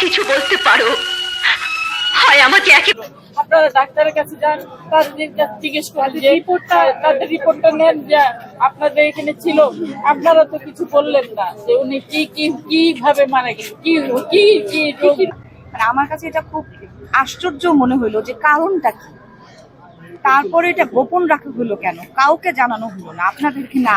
কিছু বলতে পারো। হয় আমাকে একে আপনারা ডাক্তারের কাছে যান তাদের জিজ্ঞেস করেন যে রিপোর্টটা তাদের রিপোর্টটা নেন যে আপনাদের এখানে ছিল। আপনারা তো কিছু বললেন না যে উনি কি কি কীভাবে মারা গেলেন কি কি কি রোগ? মানে আমার কাছে এটা খুব আশ্চর্য মনে হইল যে কারণটা কি? তারপরে এটা গোপন রাখা হলো কেন? কাউকে জানানো হলো না আপনাদেরকে না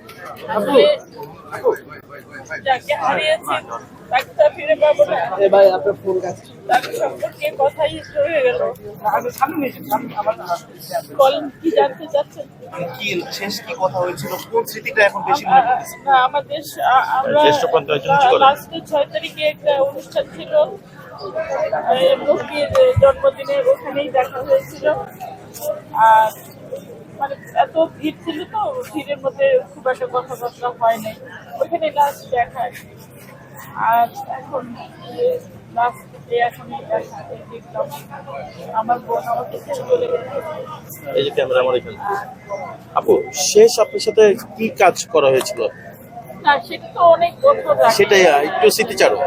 যাকে হারিয়েছেন তাকে তো ফিরে পাবো না। ভাই আপনার ফোন কাছে। তার সম্পর্কে কথাই গেল। কি জানতে চাচ্ছেন? কি শেষ কি কথা হয়েছিল কোন স্মৃতিটা এখন বেশি মনে না, আমাদের আমরা। লাস্টে ছয় তারিখে একটা অনুষ্ঠান ছিল। এই মুক্তির জন্মদিনে ওখানেই দেখা হয়েছিল। আর মানে এত ভিড় ছিল তো ভিড়ের মধ্যে খুব একটা কথাবার্তা হয় নাই। ওখানে লাস্ট দেখা আর এখন লাস্ট দেখলাম আমার বোন আমাকে ছেড়ে চলে গেছে। এই যে ক্যামেরা আমার এখানে। আপু শেষ আপনার সাথে কি কাজ করা হয়েছিল? না সেটা তো অনেক বছর সেটাই একটু স্মৃতিচারক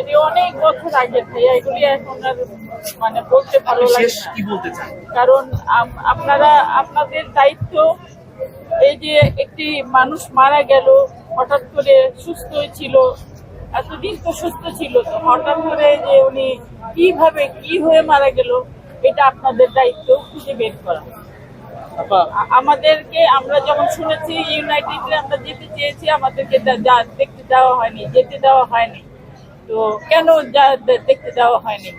এটি অনেক বছর ভাইয়া এগুলি এখন আর মানে বলতে ভালো লাগে না। কি বলতে চান? কারণ আপনারা আপনাদের দায়িত্ব এই যে একটি মানুষ মারা গেল হঠাৎ করে সুস্থ ছিল এতদিন তো সুস্থ ছিল তো হঠাৎ করে যে উনি কীভাবে কি হয়ে মারা গেল এটা আপনাদের দায়িত্ব খুঁজে বের করা। আমাদেরকে আমরা যখন শুনেছি ইউনাইটেডে আমরা যেতে চেয়েছি আমাদেরকে দেখতে দেওয়া হয়নি যেতে দেওয়া হয়নি। তো কেন যা- দেখতে যাওয়া হয়নি?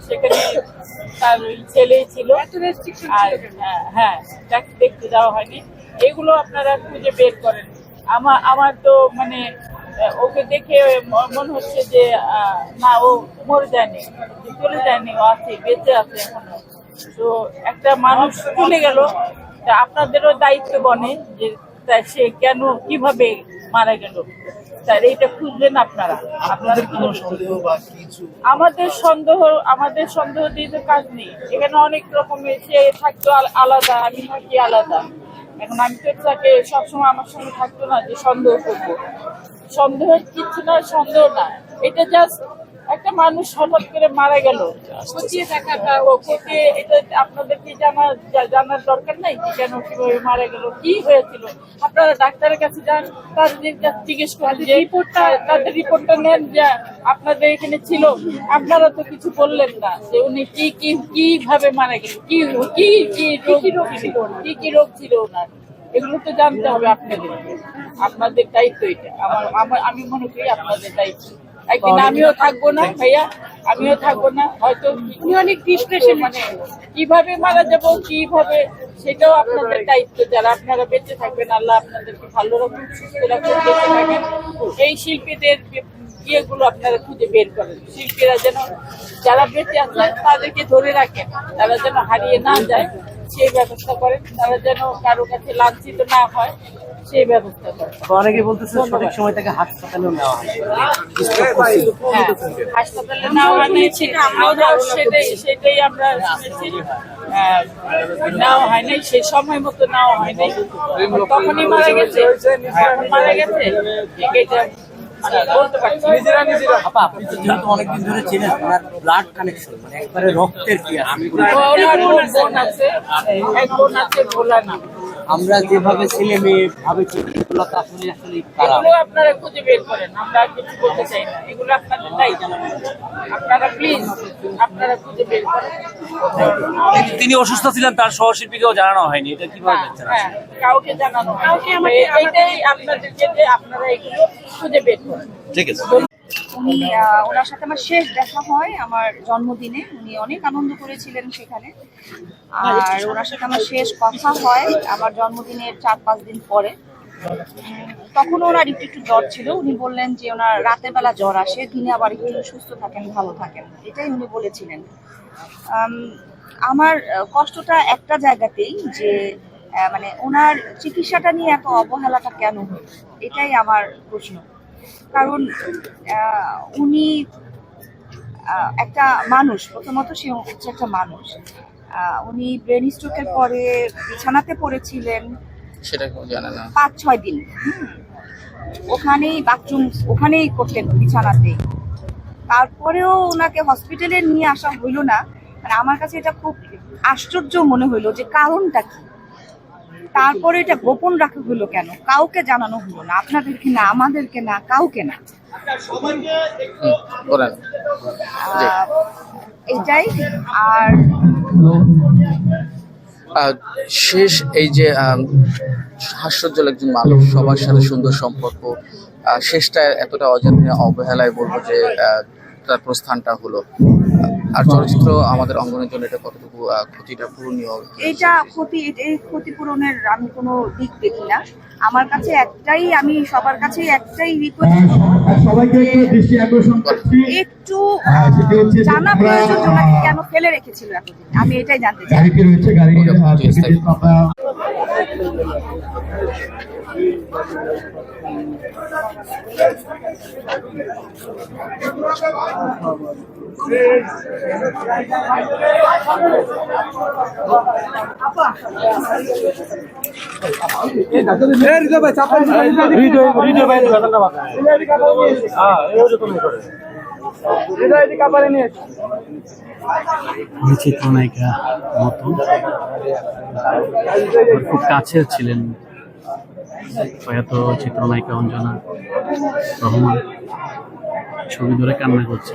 সেখানে তার ওই ছেলেই ছিল। আর হ্যাঁ, হ্যাঁ তাকে দেখতে যাওয়া হয়নি। এগুলো আপনারা খুঁজে বের করেন। আমার আমার তো মানে ওকে দেখে মনে হচ্ছে যে না ও মরে যায়নি চলে যায়নি ও আছে বেঁচে আছে এখনও। তো একটা মানুষ চলে গেল। আপনাদেরও দায়িত্ব বনে যে সে কেন কীভাবে মারা গেল? স্যার এইটা খুঁজবেন আপনারা? আপনাদের কোনো সন্দেহ বা কিছু? আমাদের সন্দেহ আমাদের সন্দেহ দিয়ে তো কাজ নেই। এখানে অনেক রকমের সে থাকতো আলাদা আমি থাকি আলাদা। এখন আমি তো তাকে সবসময় আমার সঙ্গে থাকতো না যে সন্দেহ করব। সন্দেহের কিছু না সন্দেহ না। এটা জাস্ট একটা মানুষ হঠাৎ করে মারা গেল। খতিয়ে দেখাটা ও খতিয়ে এটা আপনাদের কি জানা জানার দরকার নাই কেন কীভাবে মারা গেল কি হয়েছিল। আপনারা ডাক্তারের কাছে যান তাদের কাছে জিজ্ঞেস করেন যে রিপোর্টটা তাদের রিপোর্টটা নেন যে আপনাদের এখানে ছিল। আপনারা তো কিছু বললেন না যে উনি কি কি কীভাবে মারা গেল কি কি কি রোগ ছিল কি কি রোগ ছিল ওনার? এগুলো তো জানতে হবে আপনাদের। আপনাদের দায়িত্ব এটা। আমার আমি মনে করি আপনাদের দায়িত্ব। একদিন আমিও থাকব না ভাইয়া আমিও থাকব না। হয়তো উনি অনেক ডিপ্রেশন মানে কীভাবে মারা যাব কীভাবে সেটাও আপনাদের দায়িত্ব। যারা আপনারা বেঁচে থাকবেন আল্লাহ আপনাদেরকে ভালো রকম সুস্থ রাখুন বেঁচে থাকেন। এই শিল্পীদের ইয়েগুলো আপনারা খুঁজে বের করেন। শিল্পীরা যেন যারা বেঁচে আছেন তাদেরকে ধরে রাখেন। তারা যেন হারিয়ে না যায় সেই ব্যবস্থা করেন। তারা যেন কারও কাছে লাঞ্ছিত না হয়। সেই ব্যবস্থা করেন অনেকে বলতেছে সঠিক সময় তাকে নেওয়া হয়। হ্যাঁ, হাসপাতালে নেওয়া হয়নি সেটা আমরাও সেটাই সেটাই আমরা শুনেছি। হ্যাঁ, নেওয়া হয় সেই সময় মতো নেওয়া হয় তখনই মারা গেছে। মারা গেছে। মানে বলতে পারছি না। আপা আপনি তো যেহেতু অনেকদিন ধরে চিনেন ওনার ব্লাড কানেকশন মানে একবারে রক্তের কি আছে? ওনার বোন আছে এক বোন আছে ভোলা না আমরা যেভাবে ছেলে মেয়ে ভাবেছি এগুলো তো আসলে আসলে খারাপ। এগুলো আপনারা খুঁজে বের করেন আমরা আর কিছু বলতে চাই না। এগুলো আপনাদের আপনারা প্লিজ আপনারা খুঁজে বের করেন। তিনি অসুস্থ ছিলেন তার সহশিল্পীকেও জানানো হয়নি। এটা কীভাবে হ্যাঁ, হ্যাঁ, কাউকে জানানো কাউকে আমাকে এটাই আপনাদেরকে যে আপনারা এগুলো খুঁজে বের করেন। ঠিক আছে। উনি ওনার সাথে আমার শেষ দেখা হয় আমার জন্মদিনে। উনি অনেক আনন্দ করেছিলেন সেখানে। আর ওনার সাথে আমার শেষ কথা হয় আমার জন্মদিনের চার পাঁচ দিন পরে। তখন ওনার একটু একটু জ্বর ছিল। উনি বললেন যে ওনার রাতের বেলা জ্বর আসে দিনে আবার একটু সুস্থ থাকেন ভালো থাকেন। এটাই উনি বলেছিলেন। আমার কষ্টটা একটা জায়গাতেই যে মানে ওনার চিকিৎসাটা নিয়ে এত অবহেলাটা কেন হলো? এটাই আমার প্রশ্ন। কারণ উনি একটা মানুষ। প্রথমত সে হচ্ছে একটা মানুষ। উনি ব্রেন স্ট্রোকের পরে বিছানাতে পড়েছিলেন। সেটা কেউ জানে না। পাঁচ ছয় দিন। ওখানেই বাথরুম ওখানেই করতেন বিছানাতেই। তারপরেও ওনাকে হসপিটালে নিয়ে আসা হইল না। মানে আমার কাছে এটা খুব আশ্চর্য মনে হইল যে কারণটা কি। তারপরে এটা গোপন রাখা হলো কেন? কাউকে জানানো হলো না আপনাদেরকে না আমাদেরকে না কাউকে না? এটাই আর শেষ এই যে হাস্যজ্জ্বল একজন মানুষ সবার সাথে সুন্দর সম্পর্ক শেষটা এতটা অযত্নে অবহেলায় বলব যে তার প্রস্থানটা হলো। আর চলচ্চিত্র আমাদের অঙ্গনের জন্য এটা কতটুকু ক্ষতিটা পূরণীয় এইটা ক্ষতি এই ক্ষতিপূরণের আমি কোনো দিক দেখি না। আমার কাছে একটাই আমি সবার কাছে একটাই রিকোয়েস্ট একটু আকর্ষণ করছি। একটু হ্যাঁ, জানা প্রয়োজন ওনাকে কেন ফেলে রেখেছিল এতদিন? আমি এটাই জানতে চাই। চিত্রনায়িকা মতো খুব কাছের ছিলেন। প্রয়াত চিত্রনায়িকা অঞ্জনা রহমান ছবি ধরে কান্না করছে।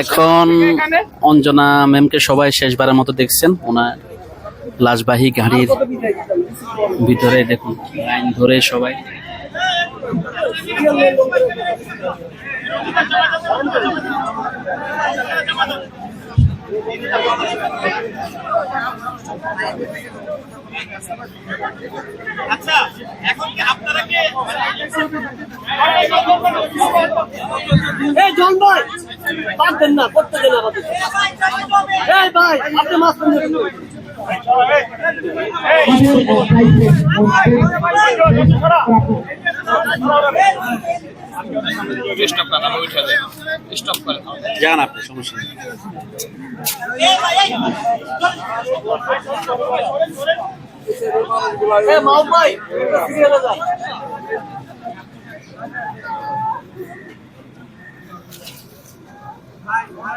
এখন অঞ্জনা ম্যামকে সবাই শেষবারের মতো দেখছেন। ওনার লাশবাহী গাড়ির ভিতরে দেখুন লাইন ধরে সবাই। আচ্ছা এখন কি আপনারা কে এই জন ভাই। পারতেন না করতে দেন আমাদের। এই ভাই আপনি মাছ যান আপনি সমস্যা নেই।